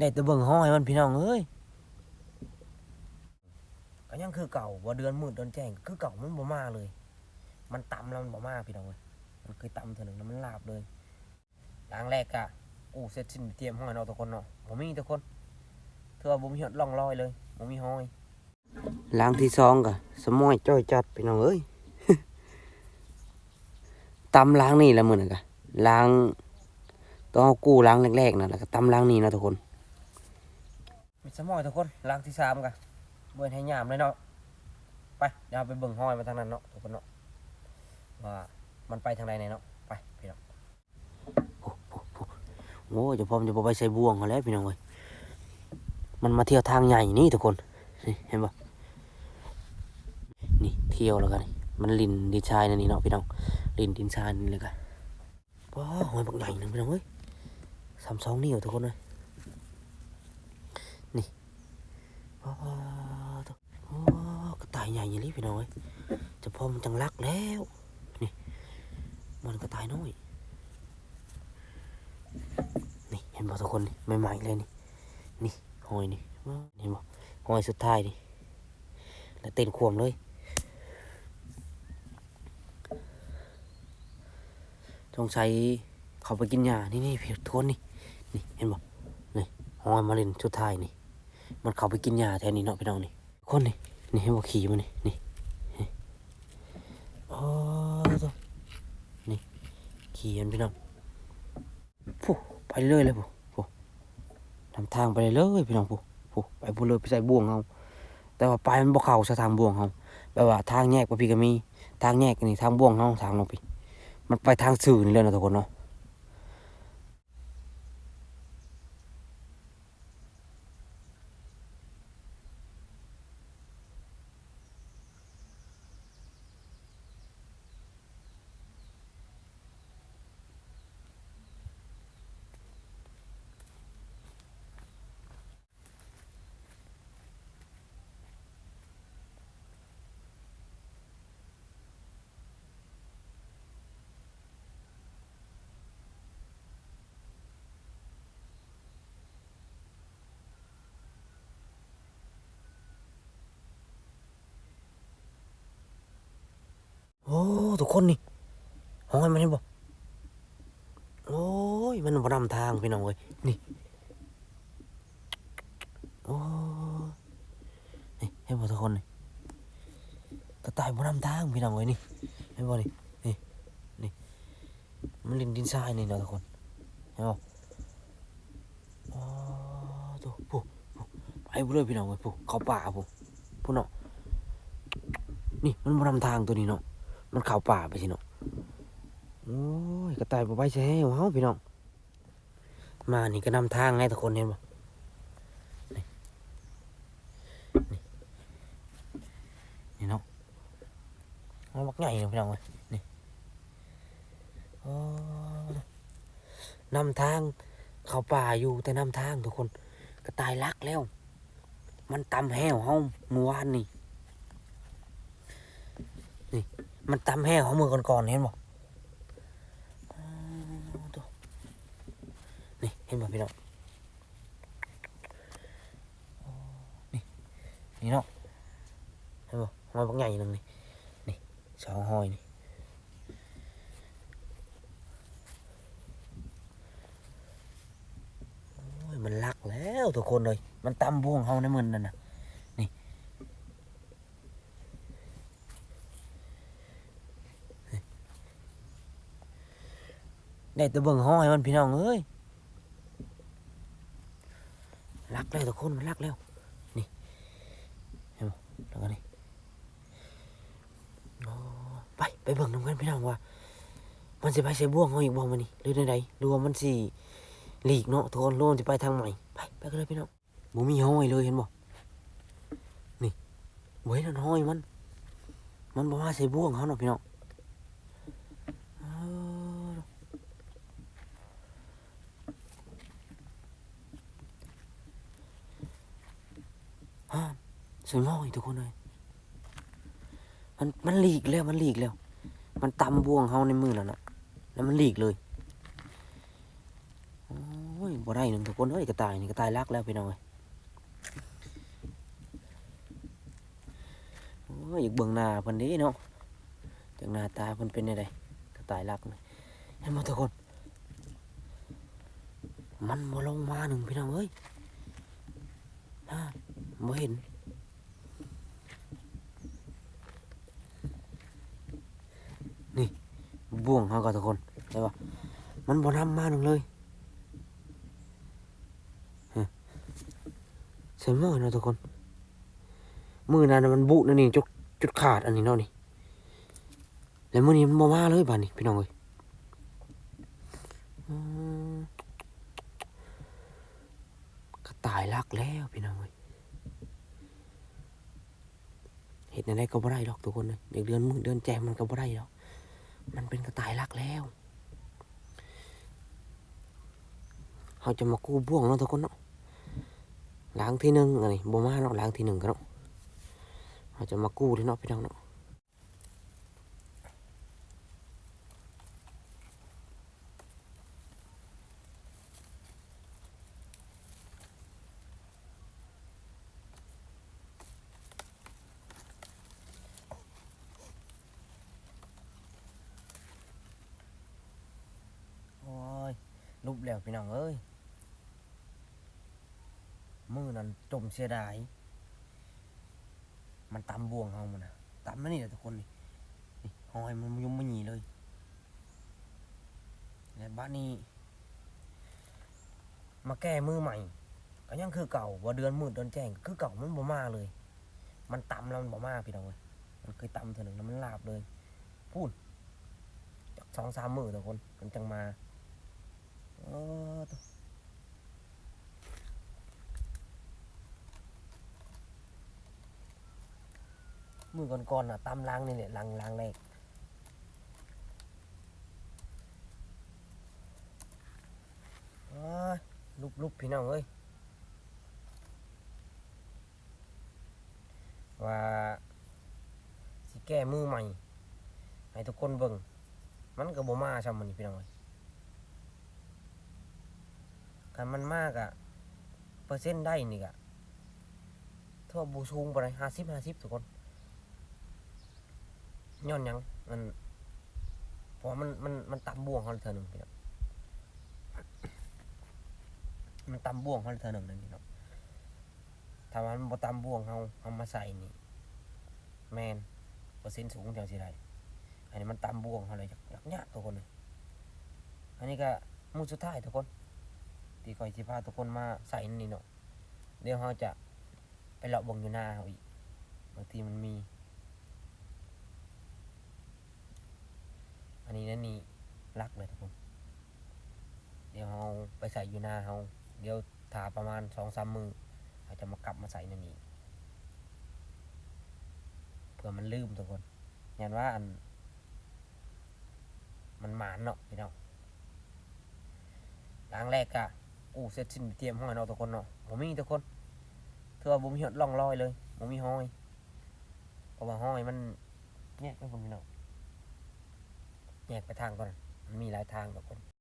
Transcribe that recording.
ได้แต่เบิ่งห้อยมันพี่น้องเอ้ยก็ยังคือเก่าว่าเดือนมืดเดือนแจ้งคือเก่ามันบ่มาเลย มันต่ำแล้วมันบ่มาพี่น้องเอ้ยมันเคยต่ำเท่านึงแล้วมันลาบเลยล้างแรกอะกูเสร็จสิ้นเตรียมห้อยเนาะทุกคนเนาะบ่มีทุกคนเธอว่าบ่มีหยดร่องรอยเลยบ่มีห้อยล้างที่สองก็สมอยจ้อยจัดพี่น้องเอ้ยตำล้างนี่แหละมือนั้นก็ล้างต้องเอากู้ล้างแรกๆนั่นแหละก็ตำล้างนี่นะทุกคน มอยทุกคนล้างที่สามกันเบิ่นให้ยามเลยเนาะไปเดี๋ยวไปเบิ่งห้อยมาทางนั้นเนาะทุกคนเนาะว่ามันไปทางใดไหนเนาะไปพี่น้องโอ้โหจะพร้อมจะไปใส่บ่วงเขาแล้วพี่น้องเว้ยมันมาเที่ยวทางใหญ่นี่ทุกคนเห็นปะนี่เที่ยวแล้วกันมันลินดินชายนี่เนาะพี่น้องลินดินชายนี่เลยกันว้าหอยบักใหญ่นึงพี่น้องเว้ยสามสองนิ้วทุกคนเลย ว้าวตัวโอ้ กระต่ายใหญ่ยังนี้พี่น้อยจะพอมันจังรักแล้วนี่มันกระต่ายน้อยนี่เห็นบ่ทุกคนนี่ใหม่ๆเลยนี่นี่หอยนี่เห็นบ่หอยสุดท้ายนี่แล้วเต้นควมเลยสงสัยเขาไปกินหญ้านี่นี่พี่ทุกคนนี่นี่เห็นบ่นี่หอยมาเล่นสุดท้ายนี่ มันเข้าไปกินหญ้าแทนนี่เนาะพี่น้องนี่ คนนี่นี่ให้บอกขี่มันนี่นี่โอ้ตัวนี่ขี่มันพี่น้องฟูไปเรื่อยเลยผู้ผู้นำทางไปเลยเลยพี่น้องผู้ผู้ไปพูเลยไปใส่บ่วงเอาแต่ว่าไปมันบ่เข้าซะทางบ่วงเอาแบบว่าทางแยกพี่ก็มีทางแยกนี่ทางบ่วงเฮาทางลงไปมันไปทางสื่อนี่เลยนะทุกคนเนาะ ทุกคนนี่ห้อยมันเห็นบ่โอ้ยมันบ่นำทางพี่น้องเอ้ยนี่โอ้ยนี่เห็นบ่ทุกคนนี่กระต่ายบ่นำทางพี่น้องเอ้ยนี่เห็นบ่นี่นี่นี่มันลินดินทรายนี่เนาะทุกคนเห็นบ่โอ้ตัวผู้ผู้ไปบ่เลยพี่น้องเอ้ยผู้เข้าป่าผู้ผู้เนาะนี่มันบ่นำทางตัวนี้เนาะ มันเข้าป่าไปสิเนาะโอ้ยกระต่ายบ่ไปใช่เฮาพี่น้อง มานี่ก็นำทางไงทุกคนเห็นบ่นี่นี่นี่เนาะมันบักใหญ่เนาะพี่น้องเว้ยนี่โอ้นำทางเข้าป่าอยู่แต่นำทางทุกคนกระต่ายลักแล้ว มันตำแห้วเฮาเมื่อวานนี่ มันตำแห้วเขามือก่อนๆเห็นบ่นี่เห็นบ่พี่น้องนี่นี่เนาะเห็นบ่หอยบักใหญ่นึงนี่นี่สองหอยนี่โอ้ยมันลักแล้วทุกคนเลย มันตำบ่วงเฮาในมือนั่นน่ะ ได้แต่เบิ่งห้อยมันพี่น้องเอ้ยรักแล้วทุกคนมันรักแล้วนี่เห็นบ่แล้วก็นี่โอ้ไปไปเบิ่งนำกันพี่น้องว่า มันสิไปใส่บ่วงเขาอีกบ่วงมันนี่หรือใดๆรว่ามันสิหลีกเนาะทุกคนรู้ว่ามันสิไปทางใหม่ไปไปกันเลยพี่น้องบ่มีห้อยเลยเห็นบ่นี่บ่เห็นอันห้อยมัน มันบ่มาใส่บ่วงเขาเนาะพี่น้องเออ ฮะ สวยมากเลยทุกคนเลยมันมันหลีกแล้วมันหลีกแล้ว มันตำบ่วงเฮาในมือแล้วนะแล้วมันหลีกเลยโอ้ยบ่ได้หนึ่งทุกคนเอ้ยกระต่ายนี่กระต่ายรักแล้วพี่น้องเอ้ยโอ้ยอยากเบิ่งหน้าเพิ่นเด้เนาะจากหน้าตาเพิ่นเป็นยังไงกระต่ายรักเห็นบ่ทุกคน มันบ่ลงมาหนึ่งพี่น้องเอ้ยฮะบ่เห็น บ่วงเขาก็ทุกคนใช่ปะมันบ่นำมาหนึ่งเลยฮะใส่มือเนาะทุกคน มือนั้นมันบุนั่นนี่จุดจุดขาดอันนี้เนาะนี่แล้วมื้อนี้มันบ่มาเลยบาดนี้พี่น้องเอ้ยก็ตายรักแล้วพี่น้องเอ้ยเห็นอะไรก็บ่ได้ดอกทุกคนเลยเด็กเดือนมือเดือนแจมมันก็บ่ได้ดอก มันเป็นกระต่ายรักแล้วเขาจะมากู้บ่วงเนาะทุกคนเนาะล้างที่หนึ่งอะไรบ่มาเนาะล้างที่หนึ่งกันเนาะเขาจะมากู้ที่เนาะพี่น้องเนาะโอ้ย ลุบแล้วพี่น้องเอ้ยมือนั้นจมเสียดาย มันตำบ่วงเฮามันนะตำนั่นนี่แหละทุกคนนี่นี่หอยมันยุ่มมันหยีเลยแล้วบ้านนี้ มาแก้มือใหม่ก็ยังคือเก่าว่าเดือนมืดเดือนแจ้งคือเก่ามันบ่มาเลย มันตำแล้วมันบ่มาพี่น้องเอ้ยมันเคยตำเถอะหนึ่งแล้วมันลาบเลย พูดจากสองสามมือทุกคนมันจังมา มือก่อนๆน่ะตำล้างนี่เนี่ยล้างล้างแรกลุบลุบพี่น้องเอ้ยว่าสิแก้มือใหม่ ให้ทุกคนเบิ่งมันก็บ่มาซ้ำมันนี่พี่น้องเอ้ย คันมันมากอะเปอร์เซ็นต์ได้นี่กะทั่วบูสูงไปเลยห้าสิบห้าสิบทุกคนย้อนยังมันเพราะมันมันมันต่ำบ่วงเขาเลยเธอหนึ่งพี่น้องมันต่ำบ่วงเขาเลยเธอหนึ่งนั่นพี่น้องถ้ามันบ่ต่ำบ่วงเขาเอามาใส่นี่แมนเปอร์เซ็นต์สูงจังสิได้อันนี้มันตามบ่วงเขาเลยอยากยากทุกคนเลยอันนี้ก็มือสุดท้ายทุกคน ที่คอยสิพาทุกคนมาใส่นี่เนาะเดี๋ยวเราจะไปเลาะบงอยู่หน้าเขาอีกบางทีมันมี อันนี้นั่นนี่รักเลยทุกคน เดี๋ยวเราไปใส่อยู่หน้าเขาเดี๋ยวถาประมาณสองสามมือเราจะมากลับมาใส่นั่นนี่เพื่อมันลืมทุกคนยันว่าอัน มันหมานเนาะพี่น้องล้างแรกกะ อู้เสร็จสิ้นเตรียมห้อยเนาะทุกคนเนาะผมมีทุกคนเธอบ่มีหดล่องลอยเลยผมมีห้อยเพราะว่าห้อยมันแยกไปผมพี่น้องแยกไปทางก่อนมันมีหลายทางทุกคน